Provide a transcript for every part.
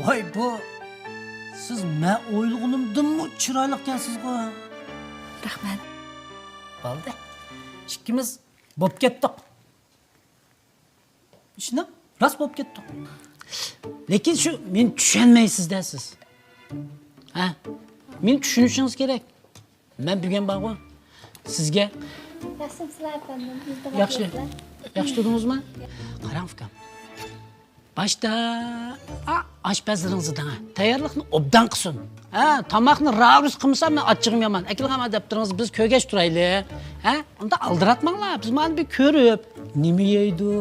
voy bu siz man o'ylaganimdanmi chiroyli ekansiz ku Rahmat. bo'ldi ikkimiz bo'lib ketdik shuni rost bo'lib ketdik lekin shu men tushunmaysizda siz. Ha meni tushunishingiz kerak. Man bugun borku sizga Yaxshimisilar efendim? yaxshi yaxshi turdingizmi qarang ukam boshda a, oshpazlaringizni dang tayyorlikni obdan qilsin ha ravus qilmasa men achchig'im yomon akilham deb turingiz biz ko'rgach turaylik ha unda aldiratmanglar biz mana bir ko'rib nima yeydi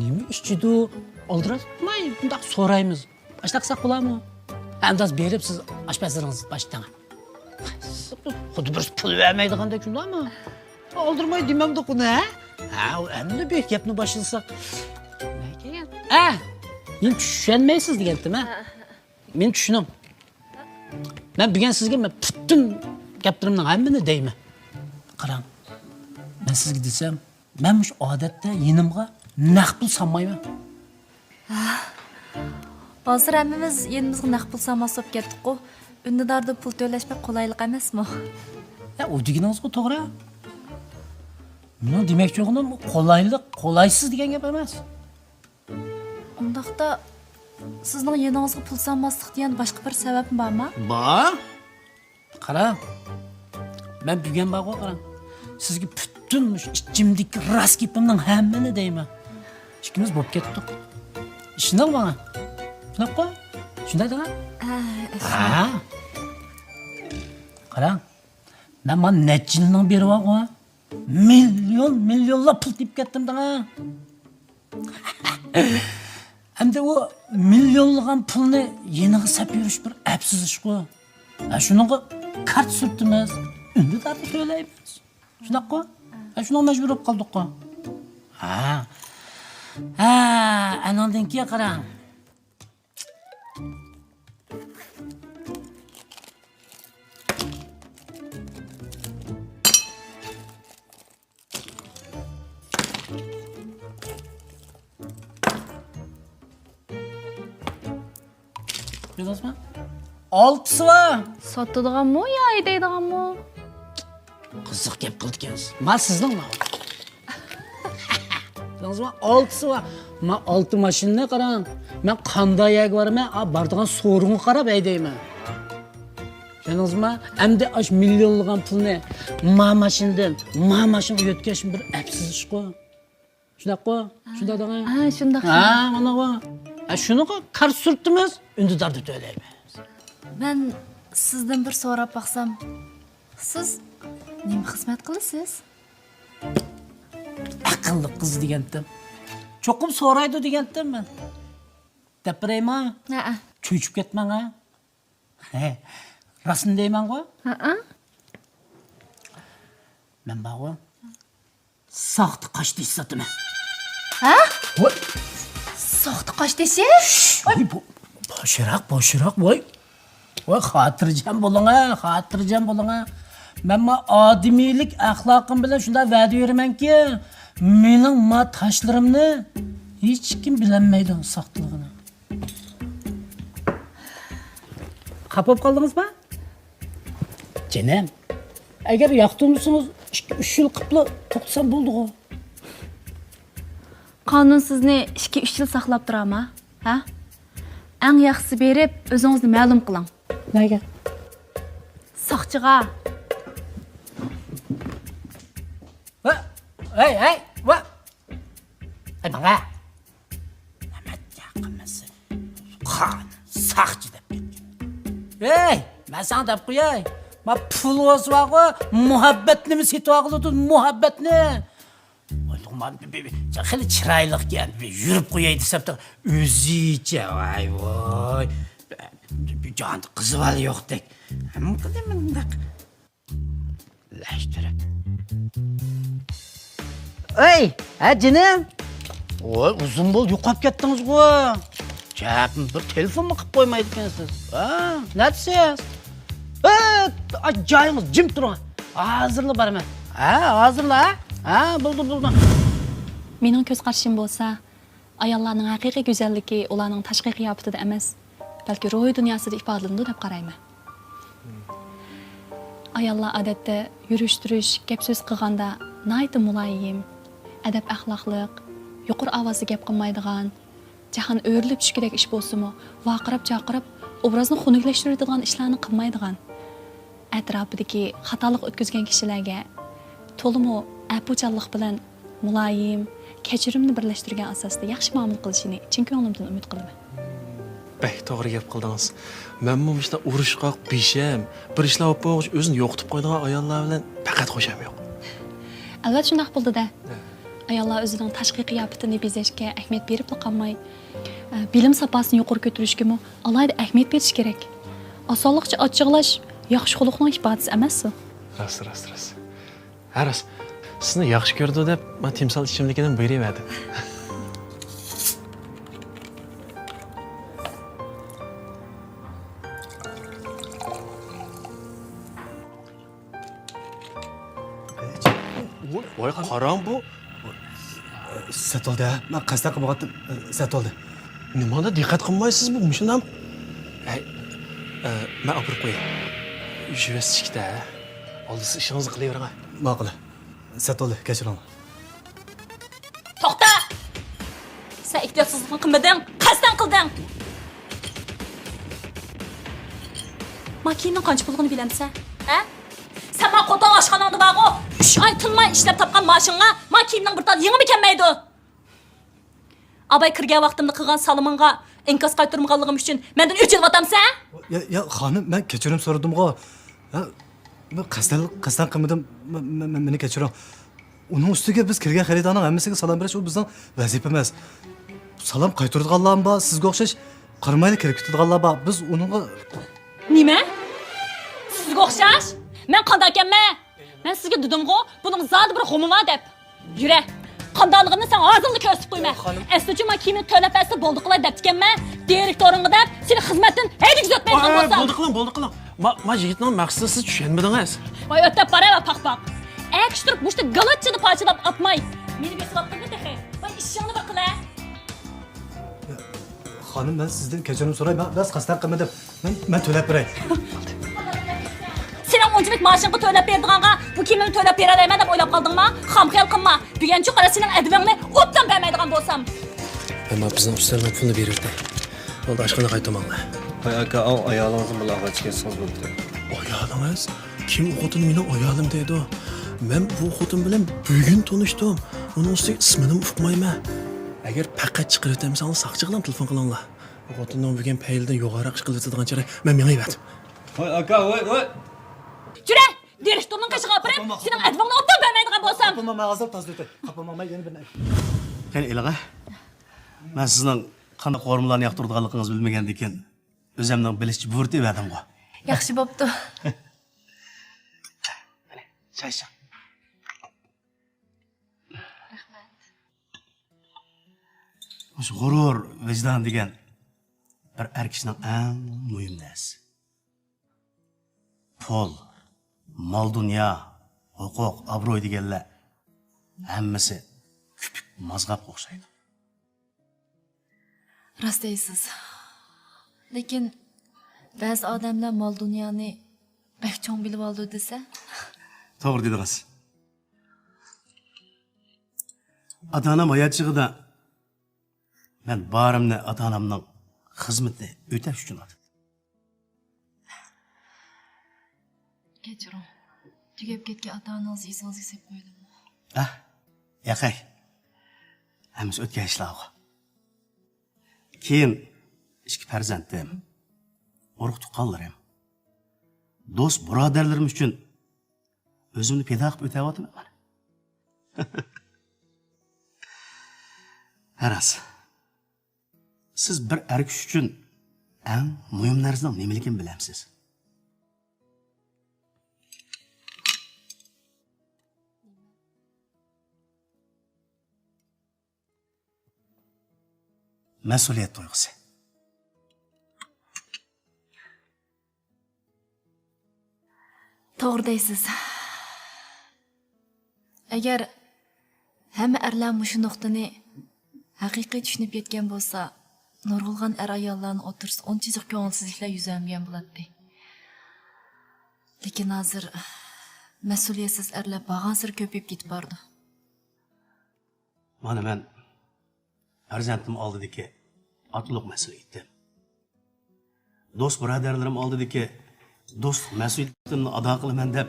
nima ichidi aldiratmay bundoq so'raymiz boshda qilsak bo'ladimi ha unda berib siz oshpazlaringizni boshdan xuddi bir pul vermaydigandek shundaymi oldirmay demamdi uni ha ha u endi bir gapni boshlasak ha men tushunmaysiz degandim ha men tushunaman man bugun sizga man butun gaplarimni hammani deyman qarang man sizga desam man shu odatda yenimga naq pul solmayman Hozir hammamiz yenimizga naq pul solmas bo'lib ketdik-ku. Undidarda pul to'lash bir qulaylik emasmi? U deganingizga to'g'ri men demoqchi bo'lganim qolaylik qolaysiz degan gap emas Undaqda sizning yeningizga pul solmaslik degan boshqa bir sababmi bormi? bor qarang man bugun borga qarang sizga butun shu ichimdagi rost gapimning hammani deyman ikkimiz bo'lib ketdik ishonang manga shunaqa shunday deng ha qarang man mana necha yildan beri borku million millionlab pul tepib ketdim deng Hem de o milyonlagan pulni yeniga sap yurish bir apsiz ishku. Ha shunaqa kart surtimiz, unda dardi to'laymiz. Shunaqa. Ha shuna majbur bo'lib qoldik-ku. Ha. Ha, anandan keyin qarang. Ko'rdingizmi? Oltisi var. Sotadiganmi yo haydaydiganmi? qiziq gap qildi ekansiz man sizningmi bildingizmi oltisi bor man olti mashinani qarang man qanday yagvarman a bordigan so'ringa qarab haydayman tushundingizmi endi ash millionlagan pulni ma mashinadan ma mashinaga yo'tkash bir apsiz ishku shunaqa shunday deng Ha, shundoq. ha mana bu ha shunaqa kart surtimiz undidar deb o'ylaymiz Men sizdan bir so'rab baqsam, siz nima xizmat qilasiz? aqlli qiz degandim cho'qim so'raydi degandim man gapiraymi Ha, cho'chib ketmang ha he rostini deyman-ku ha, ha. man borku soxta qosh tish sotaman Ha? voy Soxta qosh desiz? voy bu boshiroq boshiroq voy voy xotirjam bo'ling ha xotirjam bo'ling ha. Man ma odimiylik axloqim bilan shunday va'da beramanki mening ma tashlarimni hech kim bilolmaydi soxtaligini xafa bo'lib qoldingizmi jinim agar yoqtirmasangiz ikki uch yil qilib to'xtasam bo'ldi-ku. Qonun sizni 2-3 yil saqlab turama, ha? Eng yaxshisi berib, o'zingizni ma'lum qiling. nega Soqchiga. Va, hey, hey, va. Ay bana. Mehmet yaqinmisi. Qon, saqchi deb ketgan. Hey, men sana deb qo'yay. Ma pul olsa va muhabbatni mi setib oldi, muhabbatni. O'ylaman, xili chiroyli ekan, yurib qo'yay desam da o'zicha, voy voy. Jon qizib hali yo'qdek. Ham qilaman bundoq. Lashtirib. Ey, ha jinim. Voy, uzun bo'l, yo'qolib ketdingiz-ku. Chap, bir telefonmi qilib qo'ymaydi ekansiz? Ha, nima deysiz? Ha, joyingiz jim turing. Hozirla boraman. Ha, hozirla. Ha, bo'ldi, Mening ko'z qarashim bo'lsa, ayollarning haqiqiy go'zalligi ularning tashqi qiyofatida emas, balki ruhiy dunyosida ifodalanadi deb qarayman. Ayollar odatda yurish turish gap so'z qilganda nayta muloyim adab axloqliq yuqori ovozda gap qilmaydigan jahon o'rilib tushgudek ish bo'lsimi vaqirab chaqirib obrazni xunuklashtiradigan ishlarni qilmaydigan atrofidagi xatolik o'tkazgan kishilarga to'limu apuchanlik bilan muloyim kechirimni birlashtirgan asosda yaxshi muomala qilishini chin ko'nglimdan umid qilaman Bək to'g'ri gap qildingiz. Menmi ishda urushqoq, besham, bir ishlar olib qo'yish o'zini yo'qotib qo'ydigan ayollar bilan faqat xo'sham yo'q. albatta shunaqa bo'ldida ayollar o'zining tashqi qiyofatini bezashga ahamiyat berib qolmay e, bilim saposini yuqori ko'tarishgami alohida ahamiyat berish kerak osonlikcha ochiqlash yaxshi xulqning ifodasi emassi Rost, rost, rost. Ha, rost. Sizni yaxshi ko'rdi deb men timsol ichimligidan beraverdim. voy qaram bu Satoldi, ha? Men qasddan qilmoqdim. Satoldi. nimada diqqat qilmaysiz bu shundan ay men olib qo'yay juvastikda oldisi ishingizni qilavering Ma'qul. Satoldi, kechiring. to'xta sen ehtiyotsizlikni qilmading qasddan qilding makinani qancha pulligini bilamsan ha sen man qo'ton oshxonangda borg'u uch oy tinmay ishlab topgan moshinga man kiyimning bir tal yengimi kelmaydi abay kirgan vaqtimda qilgan salimingga inkos qaytarmaganligim uchun mendan uch yil otamsan Ya, ya xonim, men kechirim so'radim-ku. Ha, men qilmadim. Men- men- Meni kechiring. Uning ustiga biz kirgan xaridorning hammasiga salom berish u bizning vazifa emas. Salom qaytaradiganlar bor, sizga o'xshash qirmayli kirib ketadiganlar bor. Biz uningga nima sizga o'xshash men qandakanman men sizga dedimg'u buning zodi bir g'umi bor deb yura qandoqligimni sen hozirda ko'rsatib qo'yma aslichi man kiyimni to'lab bersa bo'ldi qilay debdikanman direktoringga deb seni bo'lsam bo'ldi qiling bo'ldi qiling ma ma yigitning maqsadini siz tushunmadingiz voy o'tab boraver paq paq. Akishtirib mushta galotchini parchalab atmay. Meni besilabdimi dexe voy ishingni bir qila xonim, men sizdan kechirim so'rayman. Biz qasddan qilmadim. Men men to'lab beray. sen ham unchalik mashinga to'lab berdiganga bu kiyimimni to'lab beralayman deb o'ylab qoldingmi xam xiyol qilma bugunchi qara sening adibingni obdan bermaydigan bo'lsam. Ama bizning ustalma pulni berardi oldi oshxona qaytamanglar Aka, al ayolingizni muloqot chiqarsangiz bo'ldi. ayolingiz kim u xotin meni ayolim deydi men bu xotin bilan bugun tanishdim uning ustiga ismini agar faqat chiqarib o'tamisangiz saqchi bilan telefon qilinglar bu xotinning bugun payldan yuqoriroq ish qilib o'tadigan chara men mengayapti Voy aka, voy, voy. Jura! Direktorning qishig'i opirib, sening adibingni obdan bermaydigan bo'lsam Qapama, men hozir tozalab o'tay. Qapama, men yana bir Qani ilaga. Men sizning qanday qo'rmalarni keyin o'zimning bilishchi burdi berdim-ku. yaxshi bo'pti Chay iching. O'sha g'urur, vijdon degan bir er kishining eng muhim narsasi. Pul, mol dunyo, huquq, obro'y deganlar hammasi kupik mazg'abga o'xshaydi. rost deysiz lekin ba'zi odamlar mol dunyoni bak cho'ng bilib oldi desa To'g'ri dedingiz. Ota-onam hayot chig'ida men barimni ota-onamning xizmatini o'tash uchun kechiring tugab ketgan ota onangizni esingizga solib qo'ydim Ah, yaqay. Hammasi o'tgan ishlar. Keyin ikki farzandim, urug' tuqqanlarim, do'st birodarlarim uchun o'zimni pido qilib o'tayotibman mana. Haras. Siz bir er kishi uchun eng muhim narsaning nimaligini bilamsiz. Mas'uliyat tuyg'usi. To'g'ri deysiz agar hamma erlar mushu nuqtani haqiqiy tushunib yetgan bo'lsa nurg'ulg'an er ayollarni o'tirsa unchalik ko'ngilsizliklar yuzlangan bo'ladi lekin hozir mas'uliyatsiz erlar bag'an sir ko'payib ketib bordi Mana men farzandim oldidagi otliq mas'uliyatdim. Do'st birodarlarim oldidagi do'st mas'uliyatimni ado qilaman deb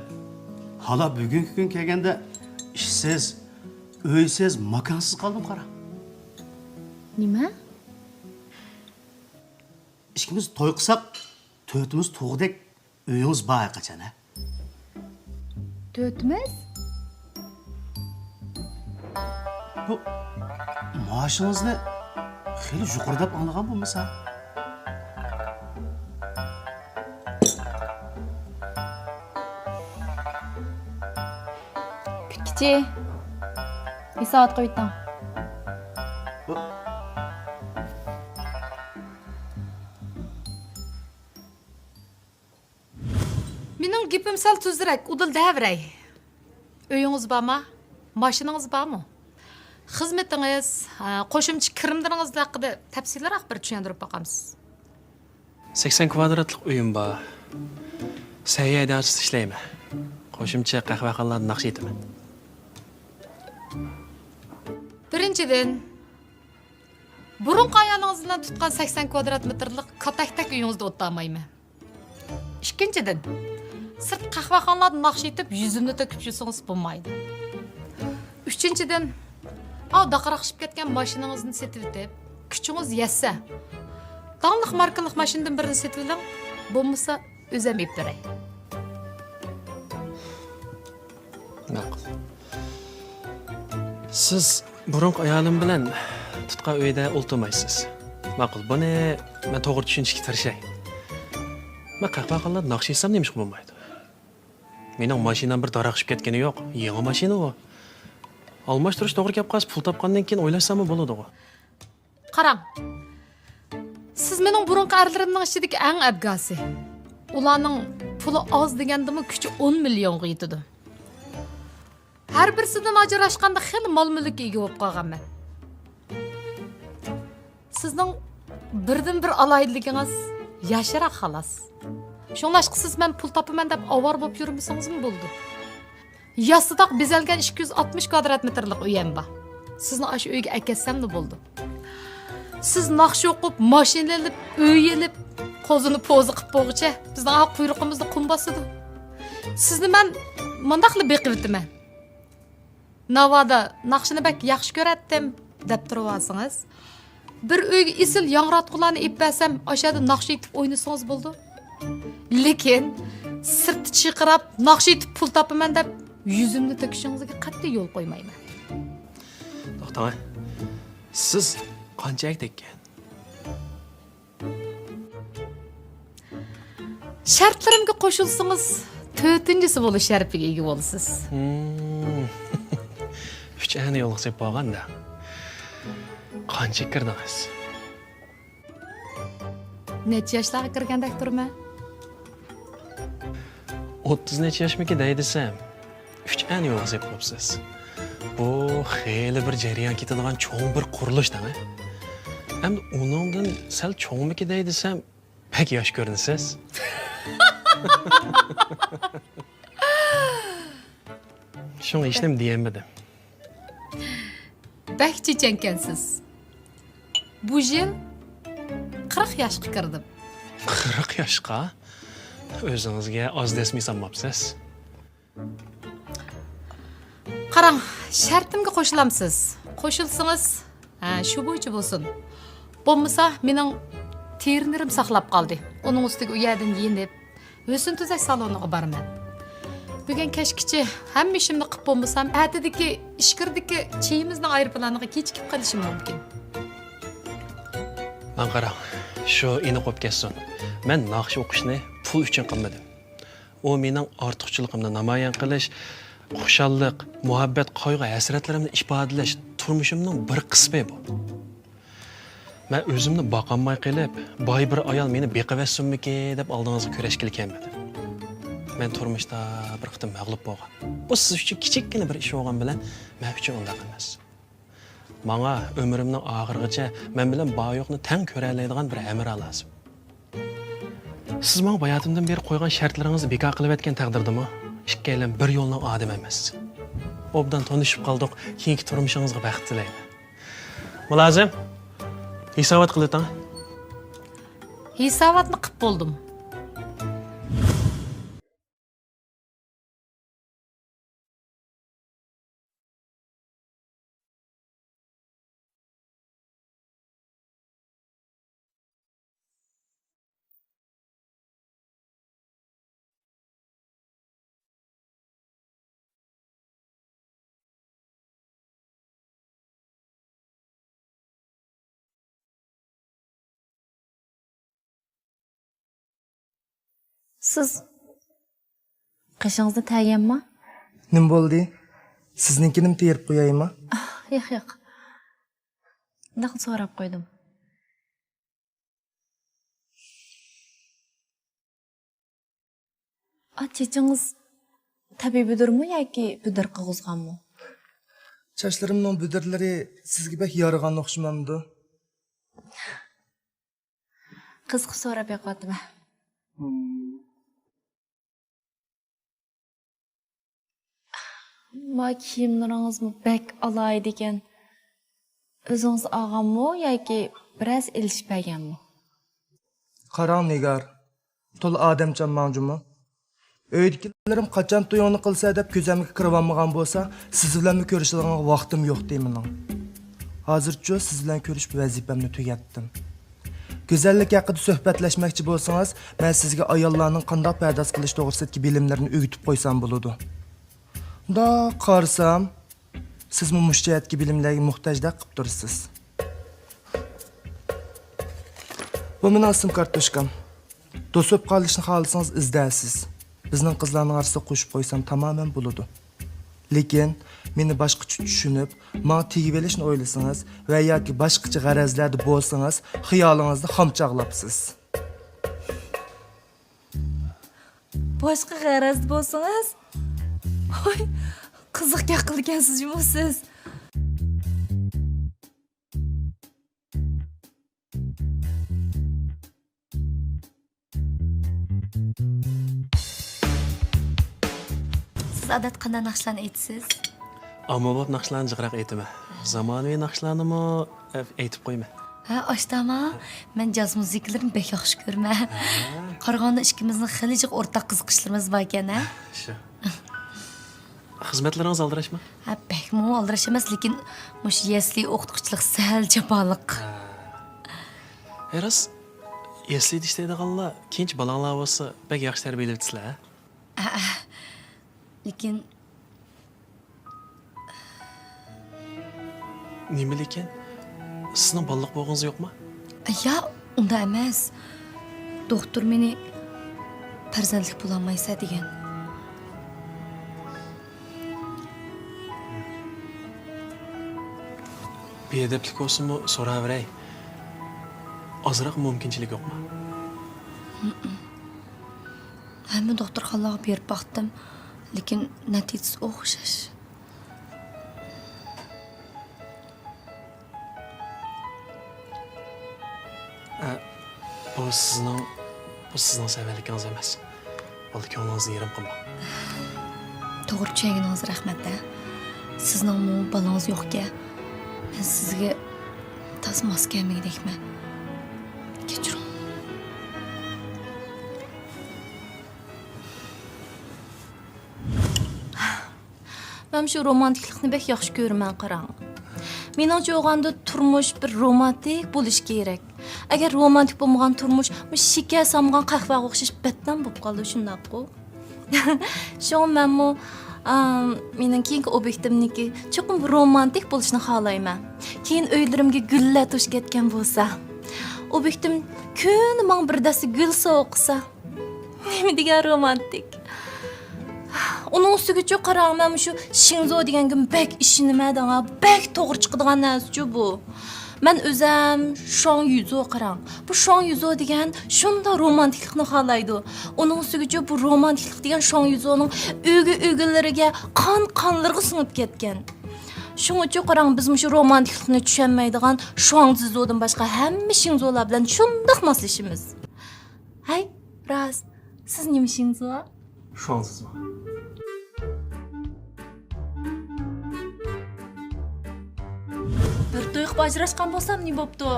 hala bugungi kun kelganda ishsiz, uysiz, makonsiz qoldim qara. nima? Ikkimiz to'y qilsak, to'ytimiz tug'dek uyimiz bor qachon a? to'timiz Bu maoshingizni xeyli yuqoridab anglagan bo'lmasa? kutkichi bir soat qo'ydim Bu Mening gapim sal tuzrak, udil davray. Uyingiz bormi? Mashinangiz bormi? Xizmatingiz, ha, qo'shimcha kirimlaringiz haqida tafsilroq bir tushuntirib boqamiz. 80 kvadratlik uyim bor. Sayya idarasida ishlayman. Qo'shimcha qahvaxonalarni naqsh etaman. Birinchidan, burunqi ayolingiz bilan tutgan 80 kvadrat metrlik kataktak uyingizda o'tirmayman. Ikkinchidan, sirt qahvaxonalarni naqsh etib, yuzimni to'kib yursangiz bo'lmaydi. Uchinchidan, ketgan mashinangizni setib etib, kuchingiz yetsa, Danlıq markalık maşından birini setildim. Bo'lmasa o'zim ep beray. Ma'qul. Siz burunqi ayolim bilan tutqa uyda o'ltirmaysiz. Ma'qul. Buni men to'g'ri tushunishga tirishay. Men qahvaxonalar naqsh etsam nima ish bo'lmaydi. Mening mashinam bir daraqshib ketgani yo'q. Yangi mashina u. Almashtirish to'g'ri kelib qolsa pul topgandan keyin o'ylashsam bo'ladi u. Qarang. Siz mening burunqi arlarimning ichidagi eng abgasi. Ularning puli oz degandimi kuchi 10 millionga yetadi. Har birisidan ajrashganda xil mol-mulkka ega bo'lib qolganman. Sizning birdan bir alayligingiz yashiroq xolos. Shunlashqa siz men pul topaman deb avor bo'lib yurmasingizmi bo'ldi? Yassidoq bezalgan 260 kvadrat metrlik uyim bor. Sizni ash uyga akatsam bo'ldi. Siz naqsh o'qib, mashina ilib, uy ilib, qo'zini po'zi qilib bo'g'icha, bizning quyruqimizni qum bosidi. Sizni men mundaqli beqib o'taman. Navoda naqshini bak yaxshi ko'ratdim deb turib bir uyga isil yangratqularni ip bersam, oshada naqsh etib o'ynasangiz bo'ldi. Lekin sirti chiqirab, naqsh etib pul topaman deb yuzimni to'kishingizga qat'iy yo'l qo'ymayman. To'xtang. Siz qanchalik tekkan? Shartlarimga qo'shilsangiz, to'rtinchisi bo'lish sharafiga ega bo'lasiz. Hmm. Ani yo'liq deb bo'lganda. Qancha kirdingiz? Necha yoshlarga kirgandek turman? 30 necha yoshmiki dey desam, uch ani yo'liq deb qo'yibsiz. Bu xeyli bir jarayon ketadigan cho'ng bir qurilishda. Endi uningdan sal cho'ngmiki dey desam, pek yosh ko'rinasiz. Shunga hech nima deyolmadim. Bak chechankansiz. Bu yil 40 yoshga kirdim. 40 yoshqa o'zingizga oz desmay sanmabsiz. Qarang, shartimga qo'shilamsiz. Qo'shilsangiz, shu bo'yicha bo'lsin. Bo'lmasa, mening ternirim saqlab qoldi. Uning ustiga u yerdan yeyinib, o'sin tuzak saloniga boraman. Bugun kechgacha hamma ishimni qilib bo'lmasam, atidagi ishkirdagi chiyimizni aeroplaniga kechikib qolishim mumkin. Man qarang, shu ini qo'yib ketsin. Men naqsh o'qishni pul uchun qilmadim. U mening ortiqchiligimni namoyon qilish, xushalliq, muhabbat, qayg'u, hasratlarimni ifodalash turmushimning bir qismi bu. Men o'zimni boqolmay qilib, boy bir ayol meni beqavassunmiki deb oldingizga kurashgili kelmadim. Men turmushda bir qitim mag'lub bo'lgan. Bu siz uchun kichikkina bir ish bo'lgan bilan men uchun undaq emas. Manga ömrümning oxirigacha men bilan bayoqni tang ko'ralaydigan bir amira lazım. Siz menga bayotimdan beri qo'ygan shartlaringizni bekor qilib aytgan taqdirdami? Ikkalan bir yo'lning odam emas. Obdan tanishib qoldik. Keyingi turmushingizga baxt tilayman. Mulozim, hisobot qilating. Hisobatni qilib bo'ldim. сіз қашыңызды тәген ма нім болды сізнікінім теріп қояйын ма жоқ жоқ Дақын сұрап қойдым а тетеңіз тәби бүдір ме яки бүдір қылғызған ма шаштарымның бүдірлері сізге бәк ярыған ұқшымамды Қыз сұрап беріп kiyimlaringizmi bek alaydi ekan. O'zingiz olganmi yoki biroz ilishpaganmi? Qarang Nigar. To'la odamchan manjumi. Uydagilarim qachon to'yingni qilsa deb ko'zamga kirib olmagan bo'lsa, siz bilan ko'rishadigan vaqtim yo'q deyman. Hozircha siz bilan ko'rishib vazifamni tugatdim. Go'zallik haqida suhbatlashmoqchi bo'lsangiz, men sizga ayollarning qanday pardoz qilish to'g'risidagi bilimlarini o'rgatib qo'ysam bo'ladi. Da qarsam, siz bu mushtahatga bilimlarga muhtojda qilib tursiz. Bu mening sim kartoshkam. Do'sib qolishni xohlasangiz izdasiz. Bizning qizlarning orasida qo'shib qo'ysam tamamen bo'ladi. Lekin meni boshqacha tushunib, menga tegib olishni o'ylasangiz va yoki boshqacha g'arazlarda bo'lsangiz, xiyolingizda xomchaqlabsiz. boshqa g'araz bo'lsangiz voy qiziq gap qilgansiz siz siz odat qanday naqshlarni aytasiz Ommabop naqshlarni jiqroq aytaman. Zamonaviy naqshlarnimi aytib qo'yma. ha oshtama man jaz musiqalarini bek yaxshi ko'raman qarag'anda ikkimizni xili jiq o'rtaq qiziqishlarimiz bor ekan a Shu. Xizmatlaringiz aldirashmi? ha bakmu aldirash emas lekin mush yesli o'qituvchilik sal jaboliq Eras, eslida ishlaydiganlar keyinchi balanglar bo'lsa, bak yaxshi tarbiyalayapsizlar. ha? lekin Nima lekin? Sizning balliq bo'g'ingiz yo'qmi? Ya, unda emas. Doktor meni farzandlik bo'lolmaysa degan. Beadablik bo'lsinmi, so'raveray. Ozroq mumkinchilik yo'qmi? Hamma doktorxonalarga berib boqdim, lekin natijasi o'xshash. Bu sizning bu sizning savalligingiz emas. Bo'ldi ko'nglingizni yerim qilma. To'g'ri tushunganingiz rahmat-da. Sizning mu balangiz yo'q-ku. Men sizga tas mos kelmagidekman. Kechiring. Men shu romantiklikni bek yaxshi ko'raman, qarang. Meningcha o'g'anda turmush bir romantik bo'lishi kerak. Agar romantik bo'lmagan turmush, bu shika samgan qahvaga o'xshash batdan bo'lib qoldi shundaqku. Shu menmu mening keyingi obyektimniki cho'qim romantik bo'lishni xohlayman. Keyin uylarimga gullar to'shib ketgan bo'lsa, obyektim kuni men bir dasta gul so'qsa, nima degan romantik. Onun ustiga qarang, men shu Shinzo degan kun bek ishonmadim, bek to'g'ri chiqadigan narsa bu man o'zim shon yuzu qarang bu shon yuzu degan shunda romantiklikni xohlaydi uning ustigacha bu romantiklik degan shon yuzuning uygi uygilariga qon qonlarga singib ketgan Şunuçu qarang biz şu romantiklikni tushunmaydigan şoňzyzodan başga hemme şinzolar bilen şundaq maslashimiz. Hay, raz. Siz nime şinzo? Şoňzyzo. Bir to'yib ajrashgan bo'lsam ne bo'pti?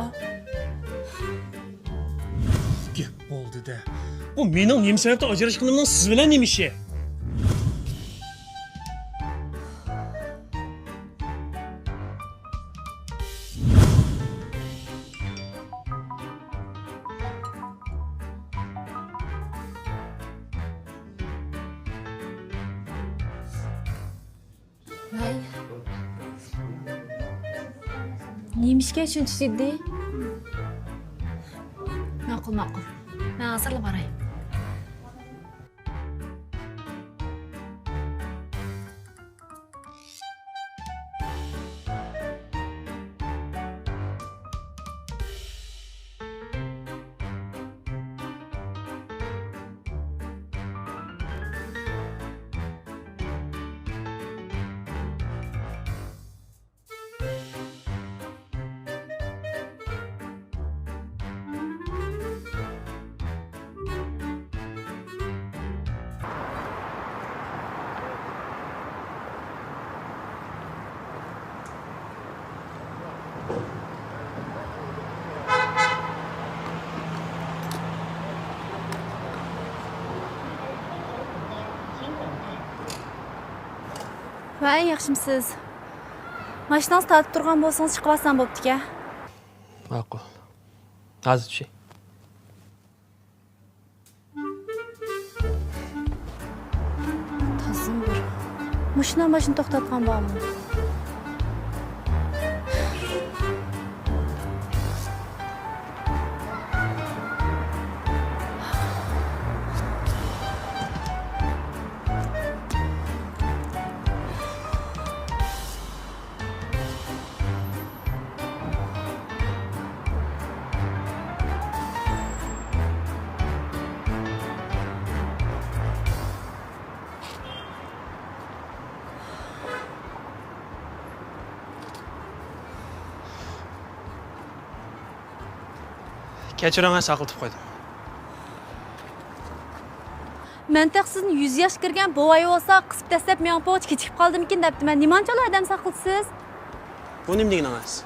Gep oldu da. Bu mening nima sababdan ajrashganimning siz bilan nima Nemishga shuncha jiddiy? ma'qul ma'qul man hozirlab Вай, яқшымсыз. Машинаңыз татып тұрған болсаңыз, шығып болып болыпты ке? Мақұл. Аз ішей. Тазым бір. Машина машин тоқтатқан бағымын. Kechiring, saqlatib qo'ydim. Mantiq sizni 100 yosh kirgan bovoy bo'lsa, qisib tashlab men poch kechikib qoldimkin debdi. Men nimanchalar odam saqlasiz? Bu nima deganingiz?